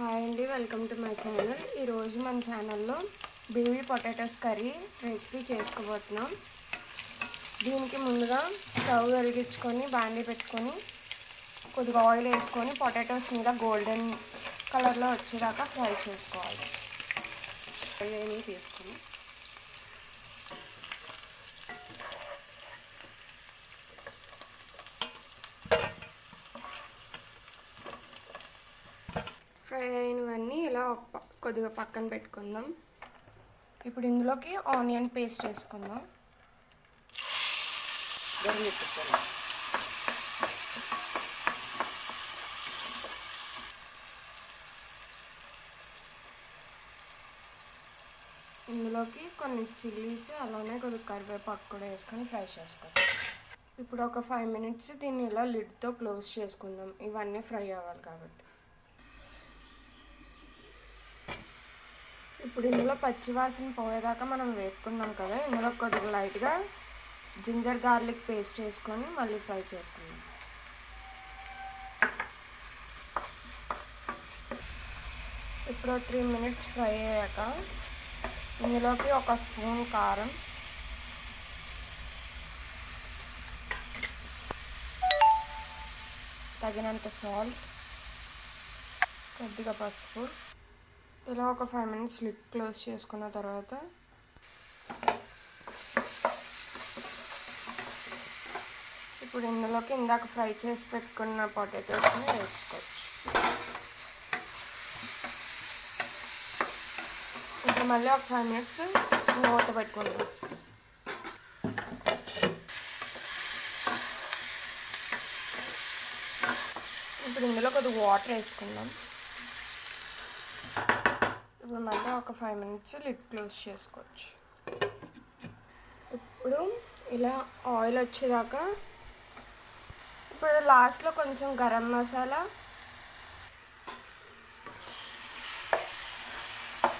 Hi అండి welcome to my channel. ఈరోజు మన ఛానల్లో బేబీ పొటాటోస్ కర్రీ రెసిపీ చేసుకోబోతున్నాం. దీనికి ముందుగా స్టవ్ వెలిగించుకొని బాండీ పెట్టుకొని కొద్దిగా ఆయిల్ వేసుకొని పొటాటోస్ మీద గోల్డెన్ కలర్లో వచ్చేదాకా ఫ్రై చేసుకోవాలి. ఫ్రై అయినవి ఫ్రై అయినవన్నీ ఇలా కొద్దిగా పక్కన పెట్టుకుందాం. ఇప్పుడు ఇందులోకి ఆనియన్ పేస్ట్ వేసుకుందాం. ఇందులోకి కొన్ని చిల్లీస్ అలానే కొద్దిగా కరివేపాకు కూడా వేసుకొని ఫ్రై చేసుకోవాలి ఇప్పుడు ఒక ఫైవ్ మినిట్స్ దీన్ని ఇలా లిడ్తో క్లోజ్ చేసుకుందాం. ఇవన్నీ ఫ్రై అవ్వాలి కాబట్టి. ఇప్పుడు ఇందులో పచ్చివాసన పోయేదాకా మనం వేపుకున్నాం కదా ఇందులో కొద్దిగా లైట్గా జింజర్ గార్లిక్ పేస్ట్ వేసుకొని మళ్ళీ ఫ్రై చేసుకుందాం. ఇప్పుడు త్రీ మినిట్స్ ఫ్రై అయ్యాక ఇందులోకి ఒక స్పూన్ కారం తగినంత సాల్ట్ కొద్దిగా పసుపు ఇలా ఒక ఫైవ్ మినిట్స్ లిడ్ క్లోజ్ చేసుకున్న తర్వాత ఇప్పుడు ఇందులోకి ఇందాక ఫ్రై చేసి పెట్టుకున్న పొటాటోస్ని వేసుకోవచ్చు. ఇప్పుడు మళ్ళీ ఒక ఫైవ్ మినిట్స్ మూత పెట్టుకుందాం. ఇప్పుడు ఇందులో కొద్దిగా వాటర్ వేసుకుందాం. ఇప్పుడు మళ్ళీ ఒక ఫైవ్ మినిట్స్ లిడ్ క్లోజ్ చేసుకోవచ్చు. ఇప్పుడు ఇలా ఆయిల్ వచ్చేదాకా ఇప్పుడు లాస్ట్లో కొంచెం గరం మసాలా.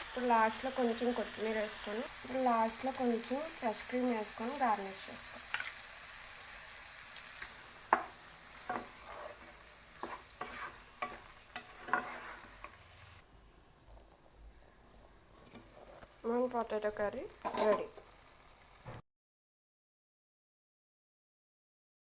ఇప్పుడు లాస్ట్లో కొంచెం కొత్తిమీర వేసుకొని ఇప్పుడు లాస్ట్లో కొంచెం ఫ్రెష్ క్రీమ్ వేసుకొని గార్నిష్ చేసుకోవాలి పొటాటో కర్రీ రెడీ.